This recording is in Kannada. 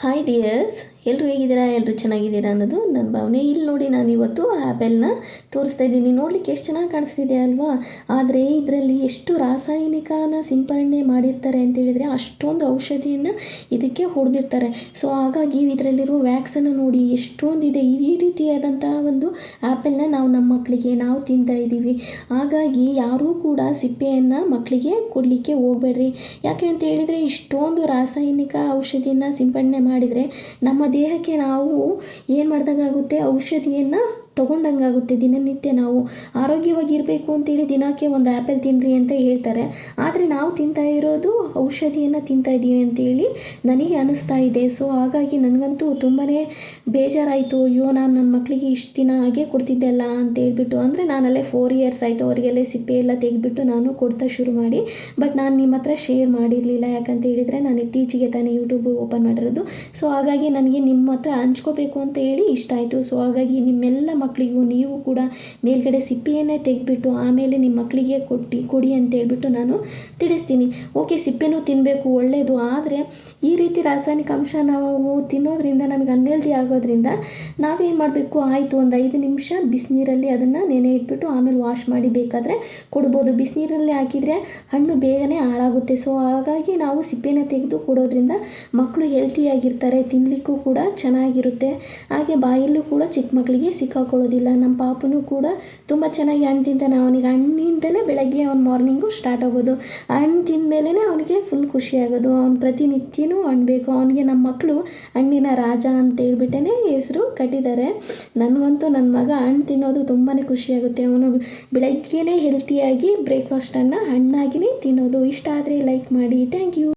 Hi dears, ಎಲ್ಲರೂ ಹೇಗಿದ್ದೀರಾ? ಎಲ್ಲರೂ ಚೆನ್ನಾಗಿದ್ದೀರಾ ಅನ್ನೋದು ನನ್ನ ಭಾವನೆ. ಇಲ್ಲಿ ನೋಡಿ ನಾನು ಇವತ್ತು ಆ್ಯಪಲ್ನ ತೋರಿಸ್ತಾ ಇದ್ದೀನಿ. ನೋಡಲಿಕ್ಕೆ ಎಷ್ಟು ಚೆನ್ನಾಗಿ ಕಾಣಿಸ್ತಿದೆ ಅಲ್ವಾ? ಆದರೆ ಇದರಲ್ಲಿ ಎಷ್ಟು ರಾಸಾಯನಿಕನ ಸಿಂಪರಣೆ ಮಾಡಿರ್ತಾರೆ ಅಂತ ಹೇಳಿದರೆ ಅಷ್ಟೊಂದು ಔಷಧಿಯನ್ನು ಇದಕ್ಕೆ ಹೊಡೆದಿರ್ತಾರೆ. ಸೊ ಹಾಗಾಗಿ ಇದರಲ್ಲಿರೋ ವ್ಯಾಕ್ಸನ್ನು ನೋಡಿ ಎಷ್ಟೊಂದಿದೆ. ಈ ರೀತಿಯಾದಂತಹ ಒಂದು ಆ್ಯಪಲ್ನ ನಾವು ನಮ್ಮ ಮಕ್ಕಳಿಗೆ ನಾವು ತಿಂತಾ ಇದ್ದೀವಿ. ಹಾಗಾಗಿ ಯಾರೂ ಕೂಡ ಸಿಪ್ಪೆಯನ್ನು ಮಕ್ಕಳಿಗೆ ಕೊಡಲಿಕ್ಕೆ ಹೋಗಬೇಡ್ರಿ. ಯಾಕೆ ಅಂತ ಹೇಳಿದರೆ ಇಷ್ಟೊಂದು ರಾಸಾಯನಿಕ ಔಷಧಿಯನ್ನು ಸಿಂಪಡಣೆ ಮಾಡಿದರೆ ನಮ್ಮ ದೇಹಕ್ಕೆ ನಾವು ಏನು ಮಾಡ್ದಂಗಾಗುತ್ತೆ ಔಷಧಿಯನ್ನು ತೊಗೊಂಡಂಗಾಗುತ್ತೆ ದಿನನಿತ್ಯ ನಾವು ಆರೋಗ್ಯವಾಗಿರಬೇಕು ಅಂತೇಳಿ ದಿನಕ್ಕೆ ಒಂದು ಆ್ಯಪಲ್ ತಿನ್ನಿರಿ ಅಂತ ಹೇಳ್ತಾರೆ. ಆದರೆ ನಾವು ತಿಂತಾ ಇರೋದು ಔಷಧಿಯನ್ನು ತಿಂತಾ ಇದ್ದೀವಿ ಅಂತೇಳಿ ನನಗೆ ಅನ್ನಿಸ್ತಾ ಇದೆ. ಸೊ ಹಾಗಾಗಿ ನನಗಂತೂ ತುಂಬಾ ಬೇಜಾರಾಯಿತು. ಅಯ್ಯೋ, ನಾನು ನನ್ನ ಮಕ್ಕಳಿಗೆ ಇಷ್ಟು ದಿನ ಹಾಗೆ ಕೊಡ್ತಿದ್ದೆಲ್ಲ ಅಂತ ಹೇಳ್ಬಿಟ್ಟು. ಅಂದರೆ ನಾನಲ್ಲೇ ಫೋರ್ ಇಯರ್ಸ್ ಆಯಿತು. ಅವರಿಗೆಲ್ಲ ಸಿಪ್ಪೆ ಎಲ್ಲ ತೆಗೆದ್ಬಿಟ್ಟು ನಾನು ಕೊಡ್ತಾ ಶುರು ಮಾಡಿ. ಬಟ್ ನಾನು ನಿಮ್ಮ ಹತ್ರ ಶೇರ್ ಮಾಡಿರಲಿಲ್ಲ. ಯಾಕಂತ ಹೇಳಿದರೆ ನಾನು ಇತ್ತೀಚೆಗೆ ತಾನೇ ಯೂಟ್ಯೂಬ್ ಓಪನ್ ಮಾಡಿರೋದು. ಸೊ ಹಾಗಾಗಿ ನನಗೆ ನಿಮ್ಮ ಹತ್ರ ಹಂಚ್ಕೋಬೇಕು ಅಂತ ಹೇಳಿ ಇಷ್ಟ ಆಯಿತು. ಸೊ ಹಾಗಾಗಿ ನಿಮ್ಮೆಲ್ಲ ಮಕ್ಕಳಿಗೂ ನೀವು ಕೂಡ ಮೇಲ್ಗಡೆ ಸಿಪ್ಪೆಯನ್ನೇ ತೆಗೆದುಬಿಟ್ಟು ಆಮೇಲೆ ನಿಮ್ಮ ಮಕ್ಕಳಿಗೆ ಕೊಟ್ಟು, ಕೊಡಿ ಅಂತ ಹೇಳ್ಬಿಟ್ಟು ನಾನು ತಿಳಿಸ್ತೀನಿ ಓಕೆ, ಸಿಪ್ಪೆನೂ ತಿನ್ನಬೇಕು ಒಳ್ಳೆಯದು ಆದರೆ ಈ ರೀತಿ ರಾಸಾಯನಿಕ ಅಂಶ ನಾವು ತಿನ್ನೋದ್ರಿಂದ ನಮಗೆ ಅನ್ಹೆಲ್ದಿ ಆಗೋದ್ರಿಂದ ನಾವೇನು ಮಾಡಬೇಕು? ಆಯಿತು, ಒಂದು ಐದು ನಿಮಿಷ ಬಿಸಿನೀರಲ್ಲಿ ಅದನ್ನು ನೆನೆ ಇಟ್ಬಿಟ್ಟು ಆಮೇಲೆ ವಾಶ್ ಮಾಡಿ ಬೇಕಾದರೆ ಕೊಡ್ಬೋದು. ಬಿಸಿನೀರಲ್ಲಿ ಹಾಕಿದರೆ ಹಣ್ಣು ಬೇಗನೆ ಹಾಳಾಗುತ್ತೆ. ಸೊ ಹಾಗಾಗಿ ನಾವು ಸಿಪ್ಪೆನ ತೆಗೆದು ಕೊಡೋದ್ರಿಂದ ಮಕ್ಕಳು ಹೆಲ್ತಿಯಾಗಿರ್ತಾರೆ ತಿನ್ನಲಿಕ್ಕೂ ಕೂಡ ಚೆನ್ನಾಗಿರುತ್ತೆ. ಹಾಗೆ ಬಾಯಲ್ಲೂ ಕೂಡ ಚಿಕ್ಕ ಮಕ್ಕಳಿಗೆ ಸಿಕ್ಕಾಕೊಳ್ಳೋದಿಲ್ಲ ನಮ್ಮ ಪಾಪನೂ ಕೂಡ ತುಂಬ ಚೆನ್ನಾಗಿ ಹಣ್ಣು ತಿಂತಾನೆ. ಅವನಿಗೆ ಹಣ್ಣಿಂದಲೇ ಬೆಳಗ್ಗೆ ಅವ್ನು ಮಾರ್ನಿಂಗು ಸ್ಟಾರ್ಟ್ ಆಗೋದು. ಹಣ್ಣು ತಿಂದಮೇಲೆ ಅವನಿಗೆ ಫುಲ್ ಖುಷಿಯಾಗೋದು ಅವ್ನು ಪ್ರತಿನಿತ್ಯನೂ ಹಣ್ಣು ಬೇಕು. ಅವನಿಗೆ ನಮ್ಮ ಮಕ್ಕಳು ಹಣ್ಣಿನ ರಾಜ ಅಂತ ಹೇಳ್ಬಿಟ್ಟೇ ಹೆಸರು ಕಟ್ಟಿದ್ದಾರೆ. ನನಗಂತೂ ನನ್ನ ಮಗ ಹಣ್ಣು ತಿನ್ನೋದು ತುಂಬಾ ಖುಷಿಯಾಗುತ್ತೆ ಅವನು ಬೆಳಗ್ಗೆನೇ ಹೆಲ್ತಿಯಾಗಿ ಬ್ರೇಕ್ಫಾಸ್ಟನ್ನು ಹಣ್ಣಾಗಿಯೇ ತಿನ್ನೋದು. ಇಷ್ಟ ಆದರೆ ಲೈಕ್ ಮಾಡಿ. Thank you